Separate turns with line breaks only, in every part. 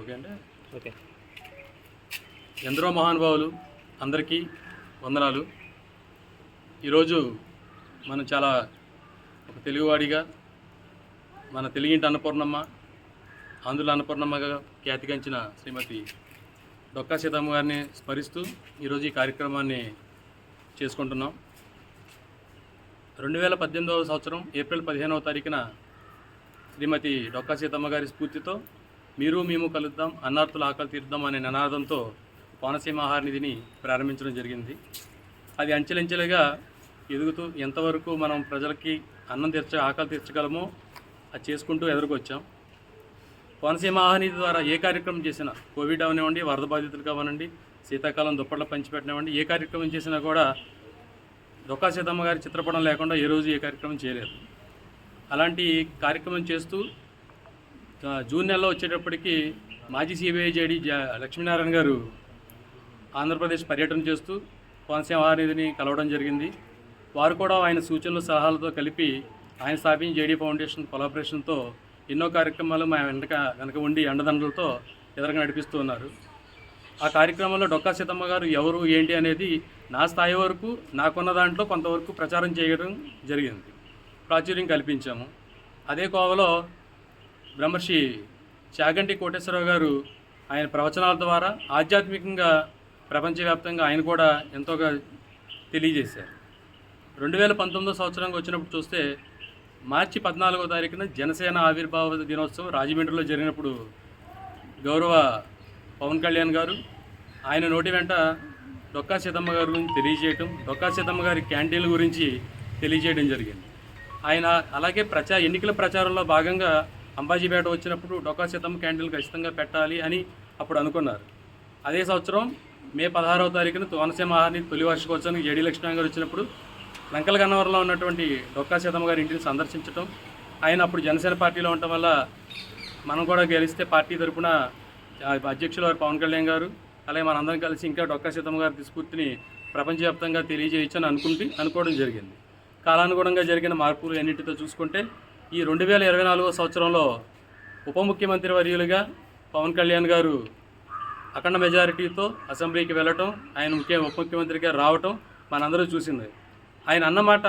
Okay అండి.
Okay.
ఎందరో మహానుభావులు అందరికీ వందనాలు. ఈరోజు మనం చాలా ఒక తెలుగువాడిగా మన తెలుగింటి అన్నపూర్ణమ్మ ఆంధ్రుల అన్నపూర్ణమ్మగా ఖ్యాతిగంచిన శ్రీమతి డొక్కా సీతమ్మ గారిని స్మరిస్తూ ఈరోజు ఈ కార్యక్రమాన్ని చేసుకుంటున్నాం. రెండు వేల పద్దెనిమిదవ సంవత్సరం ఏప్రిల్ పదిహేనవ తారీఖున శ్రీమతి డొక్కా సీతమ్మ గారి స్ఫూర్తితో మీరు మేము కలుద్దాం అన్నార్థుల ఆకలి తీర్దాం అనే నినాదంతో కోనసీమ ఆహారనిధిని ప్రారంభించడం జరిగింది. అది అంచెలంచెలుగా ఎదుగుతూ ఎంతవరకు మనం ప్రజలకి అన్నం తీర్చ ఆకలి తీర్చగలమో అది చేసుకుంటూ ఎదుర్కొచ్చాం. కోనసీమ ఆహారనిధి ద్వారా ఏ కార్యక్రమం చేసినా కోవిడ్ అవనివ్వండి వరద బాధితులు కావనండి శీతాకాలం దుప్పట్ల పంచిపెట్టనివ్వండి ఏ కార్యక్రమం చేసినా కూడా దొక్కా సీతమ్మ గారి చిత్రపటం లేకుండా ఏ రోజు ఏ కార్యక్రమం చేయలేదు. అలాంటి కార్యక్రమం చేస్తూ జూన్ నెలలో వచ్చేటప్పటికి మాజీ సిబిఐ జేడి లక్ష్మీనారాయణ గారు ఆంధ్రప్రదేశ్ పర్యటన చేస్తూ కోనసీమ నిధిని కలవడం జరిగింది. వారు కూడా ఆయన సూచనలు సలహాలతో కలిపి ఆయన స్థాపించిన జేడీ ఫౌండేషన్ కొలాబరేషన్తో ఎన్నో కార్యక్రమాలు మా వెనక వెనక ఉండి అండదండలతో ఎదురుగా నడిపిస్తూ ఉన్నారు. ఆ కార్యక్రమంలో డొక్కా సీతమ్మ గారు ఎవరు ఏంటి అనేది నా స్థాయి వరకు నాకున్న దాంట్లో కొంతవరకు ప్రచారం చేయడం జరిగింది. ప్రాచుర్యం కల్పించాము. అదే కోవలో బ్రహ్మర్షి చాగంటి కోటేశ్వరరావు గారు ఆయన ప్రవచనాల ద్వారా ఆధ్యాత్మికంగా ప్రపంచవ్యాప్తంగా ఆయన కూడా ఎంతోగా తెలియజేశారు. రెండు వేల పంతొమ్మిదో సంవత్సరంకి వచ్చినప్పుడు చూస్తే మార్చి పద్నాలుగో తారీఖున జనసేన ఆవిర్భావ దినోత్సవం రాజమండ్రిలో జరిగినప్పుడు గౌరవ పవన్ కళ్యాణ్ గారు ఆయన నోటి వెంట డొక్కా సీతమ్మ గారి గురించి తెలియజేయటం డొక్కా సీతమ్మ గారి క్యాంటీన్ల గురించి తెలియజేయడం జరిగింది. ఆయన అలాగే ప్రచార ఎన్నికల ప్రచారంలో భాగంగా అంబాజీపేట వచ్చినప్పుడు డొక్కా సీతమ్మ క్యాండిల్ ఖచ్చితంగా పెట్టాలి అని అప్పుడు అనుకున్నారు. అదే సంవత్సరం మే పదహారవ తారీఖున కోనసీమ ఆహార్ని తొలి వార్షికోత్సవానికి జడి లక్ష్మణ్ గారు వచ్చినప్పుడు లంకల గన్నవరంలో ఉన్నటువంటి డొక్కా సీతమ్మ గారి ఇంటిని సందర్శించడం ఆయన అప్పుడు జనసేన పార్టీలో ఉండటం వల్ల మనం కూడా గెలిస్తే పార్టీ తరఫున అధ్యక్షులు వారు పవన్ కళ్యాణ్ గారు అలాగే మనందరం కలిసి ఇంకా డొక్కా సీతమ్మ గారి స్ఫూర్తిని ప్రపంచవ్యాప్తంగా తెలియజేయచ్చని అనుకుంటే అనుకోవడం జరిగింది. కాలానుగుణంగా జరిగిన మార్పులు అన్నిటితో చూసుకుంటే ఈ రెండు వేల ఇరవై నాలుగో సంవత్సరంలో ఉప ముఖ్యమంత్రి వర్యులుగా పవన్ కళ్యాణ్ గారు అఖండ మెజారిటీతో అసెంబ్లీకి వెళ్ళటం ఆయన ముఖ్య ఉప ముఖ్యమంత్రిగా రావటం మనందరూ చూసింది. ఆయన అన్నమాట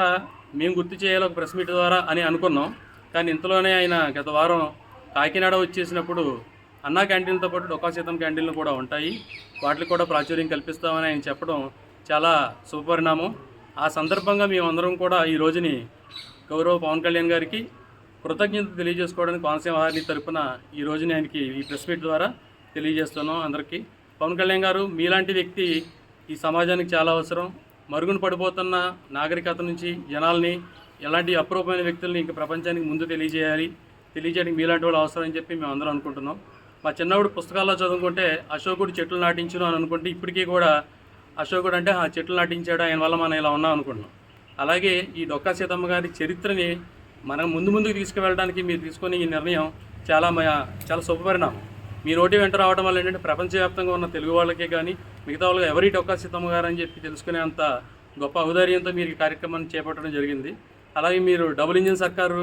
మేము గుర్తు చేయాలి ఒక ప్రెస్ మీట్ ద్వారా అని అనుకున్నాం. కానీ ఇంతలోనే ఆయన గత వారం కాకినాడ వచ్చేసినప్పుడు అన్నా క్యాంటీన్తో పాటు డొక్కా శీతం క్యాంటీన్లు కూడా ఉంటాయి. వాటికి కూడా ప్రాచుర్యం కల్పిస్తామని ఆయన చెప్పడం చాలా శుభపరిణామం. ఆ సందర్భంగా మేమందరం కూడా ఈ రోజుని గౌరవ పవన్ కళ్యాణ్ గారికి కృతజ్ఞత తెలియజేసుకోవడానికి కోనసీమ వారిని తరపున ఈ రోజున ఆయనకి ఈ ప్రెస్ మీట్ ద్వారా తెలియజేస్తున్నాం అందరికీ. పవన్ కళ్యాణ్ గారు మీలాంటి వ్యక్తి ఈ సమాజానికి చాలా అవసరం. మరుగున పడిపోతున్న నాగరికత నుంచి జనాల్ని ఎలాంటి అప్రూపమైన వ్యక్తుల్ని ఇంక ప్రపంచానికి ముందు తెలియజేయాలి. తెలియజేయడానికి మీలాంటి వాళ్ళు అవసరం అని చెప్పి మేము అందరం అనుకుంటున్నాం. మా చిన్నప్పుడు పుస్తకాల్లో చదువుకుంటే అశోకుడు చెట్లు నాటించును అని అనుకుంటే ఇప్పటికీ కూడా అశోకుడు అంటే ఆ చెట్లు నాటించాడు ఆయన వల్ల మనం ఇలా ఉన్నాం అనుకుంటున్నాం. అలాగే ఈ డొక్కా సీతమ్మ గారి చరిత్రని మనం ముందు ముందుకు తీసుకువెళ్ళడానికి మీరు తీసుకునే ఈ నిర్ణయం చాలా మ- చాలా శుభపరిణామం మీ నోటి వెంట రావడం వల్ల ఏంటంటే ప్రపంచవ్యాప్తంగా ఉన్న తెలుగు వాళ్ళకే కానీ మిగతా వాళ్ళు ఎవరి టొక్క సీతమ్మ గారు అని చెప్పి తెలుసుకునేంత గొప్ప ఔదార్యంతో మీరు ఈ కార్యక్రమాన్ని చేపట్టడం జరిగింది. అలాగే మీరు డబుల్ ఇంజిన్ సర్కారు